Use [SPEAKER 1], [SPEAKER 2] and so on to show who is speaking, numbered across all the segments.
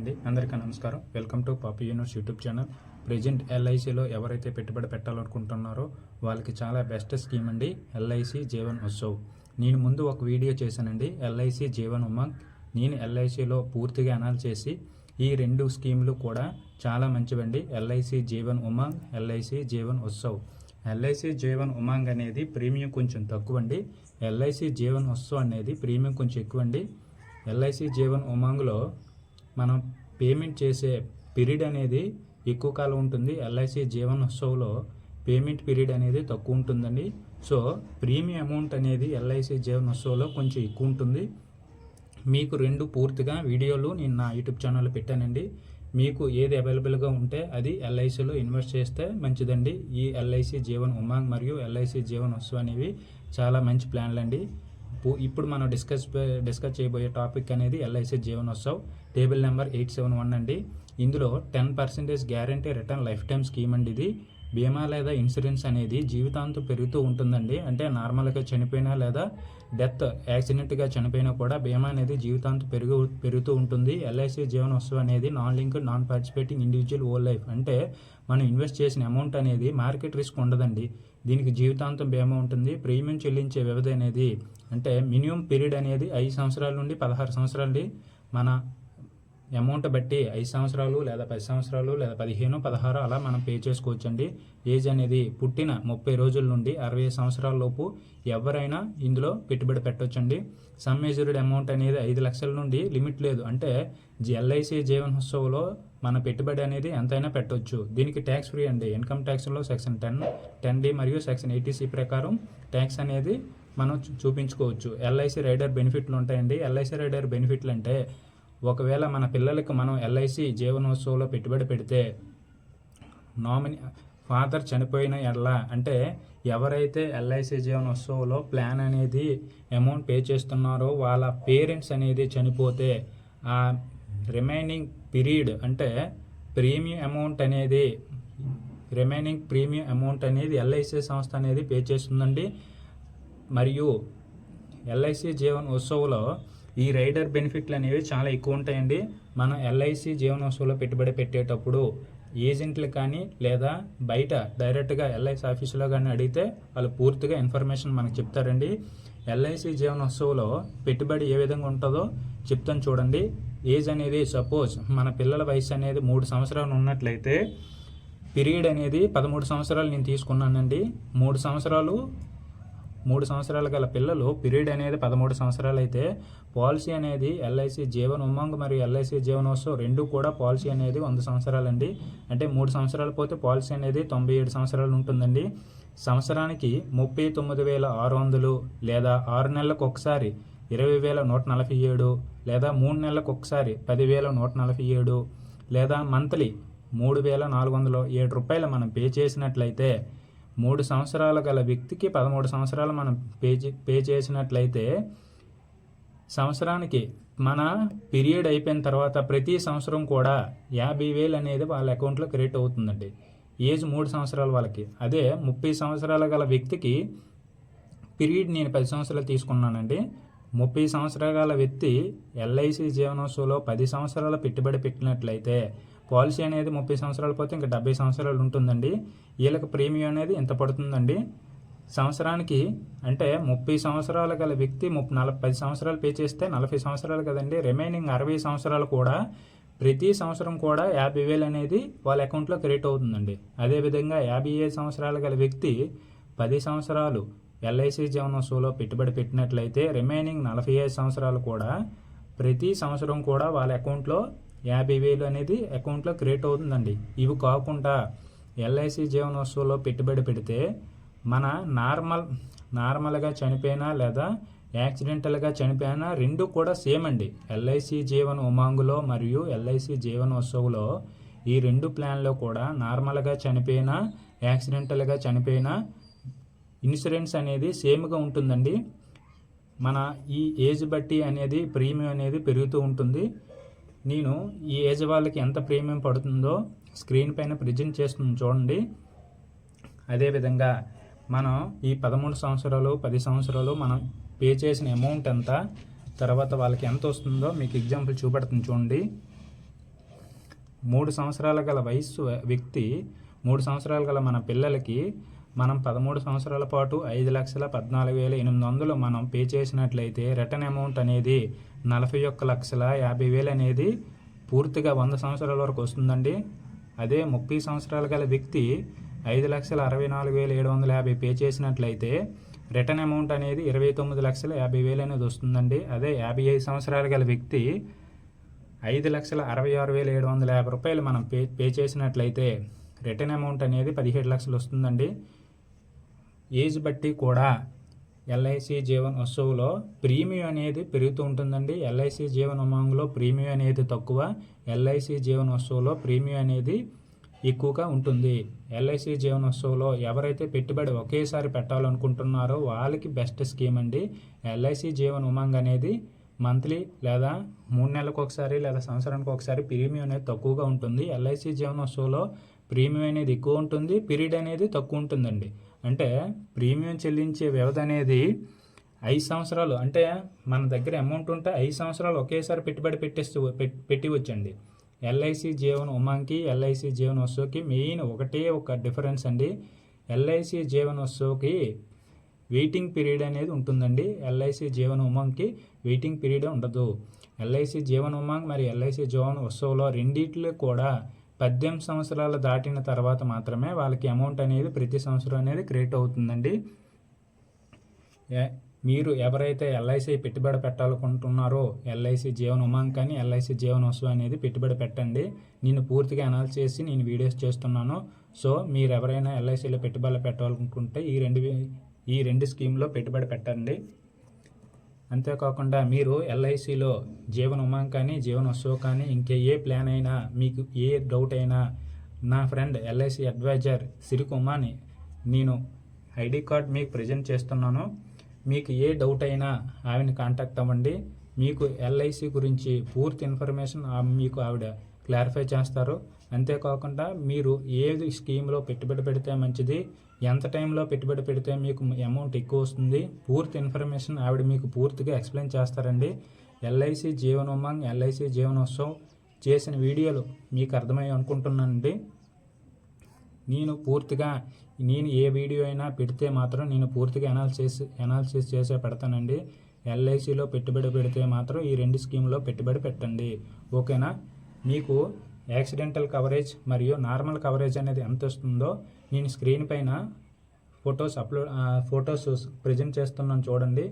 [SPEAKER 1] అయింది. అందరికీ నమస్కారం. Welcome to Papi universe YouTube channel. Present ఎల్ఐసిలో ఎవరైతే పెట్టుబడి పెట్టాలనుకుంటున్నారో వాళ్ళకి చాలా బెస్ట్ స్కీమ్ అండి ఎల్ఐసి జీవన్ ఉత్సవ్. నేను ముందు ఒక వీడియో చేశానండి. ఎల్ఐసి జీవన్ ఉమంగ్. నేను ఎల్ఐసిలో పూర్తిగా అనాలి చేసి ఈ రెండు స్కీములు కూడా చాలా మంచివండి. LIC Jeevan Umang LIC Jeevan Utsav. LIC Jeevan Umang అనేది ప్రీమియం కొంచెం తక్కువ అండి ఎల్ఐసి జీవన్ ఉత్సవ్ అనేది ప్రీమియం కొంచెం ఎక్కువ అండి ఎల్ఐసి జీవన్ ఉమాంగ్లో మనం పేమెంట్ చేసే పీరియడ్ అనేది ఎక్కువ కాలం ఉంటుంది. ఎల్ఐసి జీవన్ పేమెంట్ పీరియడ్ అనేది తక్కువ ఉంటుందండి. సో ప్రీమియం అమౌంట్ అనేది ఎల్ఐసి జీవన్ కొంచెం ఎక్కువ ఉంటుంది. మీకు రెండు పూర్తిగా వీడియోలు నేను నా యూట్యూబ్ ఛానల్లో పెట్టానండి. మీకు ఏది అవైలబుల్గా ఉంటే అది ఎల్ఐసిలో ఇన్వెస్ట్ చేస్తే మంచిదండి. ఈ ఎల్ఐసి జీవన్ ఉమాంగ్ మరియు ఎల్ఐసి జీవన్ ఉత్సవ్ అనేవి చాలా మంచి ప్లాన్లు అండి ఇప్పుడు మనం డిస్కస్ డిస్కస్ చేయబోయే టాపిక్ అనేది LIC Jeevan Utsav. Table number eight seven one అండి. ఇందులో ten percentage guarantee return life time scheme అండి ఇది. బీమా లేదా ఇన్సూరెన్స్ అనేది జీవితాంతం పెరుగుతూ ఉంటుందండి. అంటే నార్మల్గా చనిపోయినా లేదా డెత్ యాక్సిడెంట్గా చనిపోయినా కూడా బీమా అనేది జీవితాంతం పెరుగు పెరుగుతూ ఉంటుంది. ఎల్ఐసి జీవనోత్సవం అనేది non link non participating individual whole life అంటే మనం ఇన్వెస్ట్ చేసిన అమౌంట్ అనేది మార్కెట్ రిస్క్ ఉండదండి. దీనికి జీవితాంతం బీమా ఉంటుంది. ప్రీమియం చెల్లించే వ్యవధి అనేది అంటే మినిమం పీరియడ్ అనేది ఐదు సంవత్సరాల నుండి పదహారు సంవత్సరాలు మన అమౌంట్ బట్టి ఐదు సంవత్సరాలు లేదా పది సంవత్సరాలు లేదా పదిహేను పదహారు అలా మనం పే చేసుకోవచ్చండి. ఏజ్ అనేది పుట్టిన ముప్పై రోజుల నుండి అరవై సంవత్సరాల లోపు ఎవరైనా ఇందులో పెట్టుబడి పెట్టవచ్చండి సమ్ మెజర్డ్ అమౌంట్ అనేది ఐదు లక్షల నుండి లిమిట్ లేదు. అంటే ఎల్ఐసి జీవన్ ఉత్సవ్లో మన పెట్టుబడి అనేది ఎంతైనా పెట్టవచ్చు దీనికి ట్యాక్స్ ఫ్రీ అండి. ఇన్కమ్ ట్యాక్స్లో సెక్షన్ టెన్ టెన్ డి మరియు సెక్షన్ ఎయిటీసీ ప్రకారం ట్యాక్స్ అనేది మనం చూపించుకోవచ్చు. ఎల్ఐసి రైడర్ బెనిఫిట్లు ఉంటాయండి. ఎల్ఐసి రైడర్ బెనిఫిట్లు అంటే ఒకవేళ మన పిల్లలకు మనం ఎల్ఐసి జీవనోత్సవంలో పెట్టుబడి పెడితే నామినీ ఫాదర్ చనిపోయిన ఎడల అంటే ఎవరైతే ఎల్ఐసి జీవనోత్సవంలో ప్లాన్ అనేది అమౌంట్ పే చేస్తున్నారో వాళ్ళ పేరెంట్స్ అనేది చనిపోతే ఆ రిమైనింగ్ పీరియడ్ అంటే ప్రీమియం అమౌంట్ అనేది రిమైనింగ్ ప్రీమియం అమౌంట్ అనేది ఎల్ఐసి సంస్థ అనేది పే చేస్తుందండి. మరియు ఎల్ఐసి జీవన్ ఉత్సవ్లో ఈ రైడర్ బెనిఫిట్లు అనేవి చాలా ఎక్కువ ఉంటాయండి. మనం ఎల్ఐసి జీవనోత్సవంలో పెట్టుబడి పెట్టేటప్పుడు ఏజెంట్లు కానీ లేదా బయట డైరెక్ట్గా ఎల్ఐసి ఆఫీసులో కానీ అడిగితే వాళ్ళు పూర్తిగా ఇన్ఫర్మేషన్ మనకు చెప్తారండి. ఎల్ఐసి జీవనోత్సవంలో పెట్టుబడి ఏ విధంగా ఉంటుందో చెప్తాను చూడండి. ఏజ్ అనేది సపోజ్ మన పిల్లల వయసు అనేది మూడు సంవత్సరాలు ఉన్నట్లయితే పీరియడ్ అనేది పదమూడు సంవత్సరాలు నేను తీసుకున్నానండి. మూడు సంవత్సరాలు మూడు సంవత్సరాలు గల పిల్లలు పీరియడ్ అనేది పదమూడు సంవత్సరాలు అయితే పాలసీ అనేది ఎల్ఐసి జీవన్ ఉమంగ్ మరియు ఎల్ఐసి జీవనోత్సవ్ రెండు కూడా పాలసీ అనేది వంద సంవత్సరాలండి. అంటే మూడు సంవత్సరాలు పోతే పాలసీ అనేది తొంభై ఏడు సంవత్సరాలు ఉంటుందండి. సంవత్సరానికి ముప్పై తొమ్మిది వేల ఆరు వందలు లేదా ఆరు నెలలకు ఒకసారి ఇరవై వేల నూట నలభై ఏడు లేదా మూడు నెలలకు ఒకసారి పదివేల నూట నలభై ఏడు లేదా మంత్లీ మూడు వేల నాలుగు వందల ఏడు రూపాయలు మనం పే చేసినట్లయితే మూడు సంవత్సరాల గల వ్యక్తికి పదమూడు సంవత్సరాలు మనం పే చే- పే చేసినట్లయితే సంవత్సరానికి మన పీరియడ్ అయిపోయిన తర్వాత ప్రతి సంవత్సరం కూడా యాభై వేలు అనేది వాళ్ళ అకౌంట్లో క్రెడిట్ అవుతుందండి. ఏజ్ మూడు సంవత్సరాల వాళ్ళకి. అదే ముప్పై సంవత్సరాల గల వ్యక్తికి పీరియడ్ నేను పది సంవత్సరాలు తీసుకున్నానండి. ముప్పై సంవత్సరాల గల వ్యక్తి ఎల్ఐసి జీవనోత్సవంలో పది సంవత్సరాల పెట్టుబడి పెట్టినట్లయితే పాలసీ అనేది ముప్పై సంవత్సరాలు పోతే ఇంకా డెబ్బై సంవత్సరాలు ఉంటుందండి. వీళ్ళకి ప్రీమియం అనేది ఎంత పడుతుందండి? సంవత్సరానికి అంటే ముప్పై సంవత్సరాలు గల వ్యక్తి ముప్పై నలభై పది సంవత్సరాలు పే చేస్తే నలభై సంవత్సరాలు కదండి. రిమైనింగ్ అరవై సంవత్సరాలు కూడా ప్రతి సంవత్సరం కూడా యాభై వేలు అనేది వాళ్ళ అకౌంట్లో క్రెడిట్ అవుతుందండి. అదేవిధంగా యాభై ఐదు సంవత్సరాలు గల వ్యక్తి పది సంవత్సరాలు ఎల్ఐసి జీవనోత్సవంలో పెట్టుబడి పెట్టినట్లయితే రిమైనింగ్ నలభై ఐదు సంవత్సరాలు కూడా ప్రతి సంవత్సరం కూడా వాళ్ళ అకౌంట్లో యాభై వేలు అనేది అకౌంట్లో క్రియేట్ అవుతుందండి. ఇవి కాకుండా ఎల్ఐసి జీవనోత్సవంలో పెట్టుబడి పెడితే మన నార్మల్ నార్మల్గా చనిపోయినా లేదా యాక్సిడెంటల్గా చనిపోయినా రెండు కూడా సేమ్ అండి. ఎల్ఐసి జీవన్ ఉమాంగులో మరియు ఎల్ఐసి జీవనోత్సవ్లో ఈ రెండు ప్లాన్లో కూడా నార్మల్గా చనిపోయినా యాక్సిడెంటల్గా చనిపోయినా ఇన్సూరెన్స్ అనేది సేమ్గా ఉంటుందండి. మన ఈ ఏజ్ బట్టి అనేది ప్రీమియం అనేది పెరుగుతూ ఉంటుంది. నేను ఈ ఏజ్ వాళ్ళకి ఎంత ప్రీమియం పడుతుందో స్క్రీన్ పైన ప్రజెంట్ చేస్తుంది చూడండి. అదేవిధంగా మనం ఈ పదమూడు సంవత్సరాలు పది సంవత్సరాలు మనం పే చేసిన అమౌంట్ ఎంత తర్వాత వాళ్ళకి ఎంత వస్తుందో మీకు ఎగ్జాంపుల్ చూపెడుతుంది చూడండి. మూడు సంవత్సరాల గల వయస్సు వ్యక్తి మూడు సంవత్సరాలు గల మన పిల్లలకి మనం పదమూడు సంవత్సరాల పాటు ఐదు లక్షల పద్నాలుగు వేల ఎనిమిది వందలు మనం పే చేసినట్లయితే రిటర్న్ అమౌంట్ అనేది నలభై ఒక్క లక్షల యాభై వేలు అనేది పూర్తిగా వంద సంవత్సరాల వరకు వస్తుందండి. అదే ముప్పై సంవత్సరాలు గల వ్యక్తి ఐదు లక్షల అరవై నాలుగు వేల ఏడు వందల యాభై పే చేసినట్లయితే రిటర్న్ అమౌంట్ అనేది ఇరవై తొమ్మిది లక్షల యాభై వేలు అనేది వస్తుందండి. అదే యాభై ఐదు సంవత్సరాలు గల వ్యక్తి ఐదు లక్షల అరవై ఆరు వేల ఏడు వందల యాభై రూపాయలు మనం పే పే చేసినట్లయితే రిటర్న్ అమౌంట్ అనేది పదిహేడు లక్షలు వస్తుందండి. ఏజ్ బట్టి కూడా ఎల్ఐసి జీవన్ వస్తువులో ప్రీమియం అనేది పెరుగుతూ ఉంటుందండి. ఎల్ఐసి జీవన్ ఉమాంగ్లో ప్రీమియం అనేది తక్కువ ఎల్ఐసి జీవన్ వస్తువులో ప్రీమియం అనేది ఎక్కువగా ఉంటుంది. ఎల్ఐసి జీవన వస్తువులో ఎవరైతే పెట్టుబడి ఒకేసారి పెట్టాలనుకుంటున్నారో వాళ్ళకి బెస్ట్ స్కీమ్ అండి. ఎల్ఐసి జీవన్ ఉమాంగ్ అనేది మంత్లీ లేదా మూడు నెలలకు ఒకసారి లేదా సంవత్సరానికి ఒకసారి ప్రీమియం అనేది తక్కువగా ఉంటుంది. ఎల్ఐసి జీవన వస్తువులో ప్రీమియం అనేది ఎక్కువ ఉంటుంది పీరియడ్ అనేది తక్కువ ఉంటుందండి. అంటే ప్రీమియం చెల్లించే వ్యవధి అనేది ఐదు సంవత్సరాలు అంటే మన దగ్గర అమౌంట్ ఉంటే ఐదు సంవత్సరాలు ఒకేసారి పెట్టుబడి పెట్టేస్తూ పెట్టివచ్చండి. ఎల్ఐసి జీవన్ ఉమాంకి ఎల్ఐసి జీవన్ వస్తువుకి మెయిన్ ఒకటే ఒక డిఫరెన్స్ అండి. ఎల్ఐసి జీవన్ వస్తువుకి వెయిటింగ్ పీరియడ్ అనేది ఉంటుందండి. ఎల్ఐసి జీవన్ ఉమాంగ్కి వెయిటింగ్ పీరియడ్ ఉండదు. ఎల్ఐసి జీవన్ ఉమాంగ్ మరి ఎల్ఐసి జీవన్ ఉత్సవంలో రెండిట్లో కూడా పద్దెనిమిది సంవత్సరాలు దాటిన తర్వాత మాత్రమే వాళ్ళకి అమౌంట్ అనేది ప్రతి సంవత్సరం అనేది క్రియేట్ అవుతుందండి. మీరు ఎవరైతే ఎల్ఐసి పెట్టుబడి పెట్టాలనుకుంటున్నారో ఎల్ఐసి జీవన్ ఉమాంగ్ కానీ ఎల్ఐసి జీవన్ వసు అనేది పెట్టుబడి పెట్టండి. నేను పూర్తిగా అనాలిసిస్ చేసి నేను వీడియోస్ చేస్తున్నాను. సో మీరు ఎవరైనా ఎల్ఐసిలో పెట్టుబడులు పెట్టాలనుకుంటే ఈ రెండు ఈ రెండు స్కీమ్లో పెట్టుబడి పెట్టండి. అంతేకాకుండా మీరు ఎల్ఐసిలో జీవన ఉమాం కానీ జీవన ఉత్సవ్ కానీ ఇంకే ఏ ప్లాన్ అయినా మీకు ఏ డౌట్ అయినా నా ఫ్రెండ్ ఎల్ఐసి అడ్వైజర్ సిరికుమాని నేను ఐడి కార్డ్ మీకు ప్రజెంట్ చేస్తున్నాను. మీకు ఏ డౌట్ అయినా ఆవిడని కాంటాక్ట్ అవ్వండి. మీకు ఎల్ఐసి గురించి పూర్తి ఇన్ఫర్మేషన్ మీకు ఆవిడ క్లారిఫై చేస్తారు. అంతేకాకుండా మీరు ఏది స్కీమ్లో పెట్టుబడి పెడితే మంచిది ఎంత టైంలో పెట్టుబడి పెడితే మీకు అమౌంట్ ఎక్కువ వస్తుంది పూర్తి ఇన్ఫర్మేషన్ ఆవిడ మీకు పూర్తిగా ఎక్స్ప్లెయిన్ చేస్తారండి. ఎల్ఐసి జీవన ఉమంగ్ ఎల్ఐసి జీవనోత్సవం చేసిన వీడియోలు మీకు అర్థమై అనుకుంటున్నానండి. నేను పూర్తిగా నేను ఏ వీడియో అయినా పెడితే మాత్రం నేను పూర్తిగా అనాలిసిస్ అనాలిసిస్ చేసే పెడతానండి. ఎల్ఐసిలో పెట్టుబడి పెడితే మాత్రం ఈ రెండు స్కీమ్లో పెట్టుబడి పెట్టండి. ఓకేనా మీకు యాక్సిడెంటల్ కవరేజ్ మరియు నార్మల్ కవరేజ్ అనేది ఎంత వస్తుందో నేను స్క్రీన్ పైన ఫొటోస్ అప్లోడ్ ఫొటోస్ ప్రజెంట్ చేస్తున్నాను చూడండి.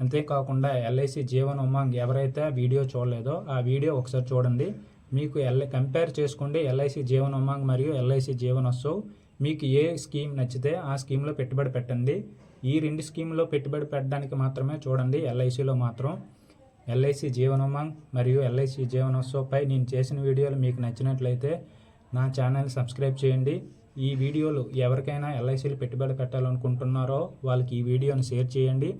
[SPEAKER 1] అంతేకాకుండా ఎల్ఐసి జీవన్ ఉమాంగ్ ఎవరైతే వీడియో చూడలేదో ఆ వీడియో ఒకసారి చూడండి. మీకు ఎల్ఐ కంపేర్ చేసుకోండి ఎల్ఐసి జీవన్ ఉమాంగ్ మరియు ఎల్ఐసి జీవన్ వస్తువు మీకు ఏ స్కీమ్ నచ్చితే ఆ స్కీమ్లో పెట్టుబడి పెట్టండి. ఈ రెండు స్కీమ్లో పెట్టుబడి పెట్టడానికి మాత్రమే చూడండి ఎల్ఐసిలో మాత్రం. ఎల్ఐసి జీవనోమాంగ్ మరియు ఎల్ఐసి జీవనోత్సవ్పై నేను చేసిన వీడియోలు మీకు నచ్చినట్లయితే నా ఛానల్ సబ్స్క్రైబ్ చేయండి. ఈ వీడియోలు ఎవరికైనా ఎల్ఐసీలు పెట్టుబడి పెట్టాలనుకుంటున్నారో వాళ్ళకి ఈ వీడియోను షేర్ చేయండి.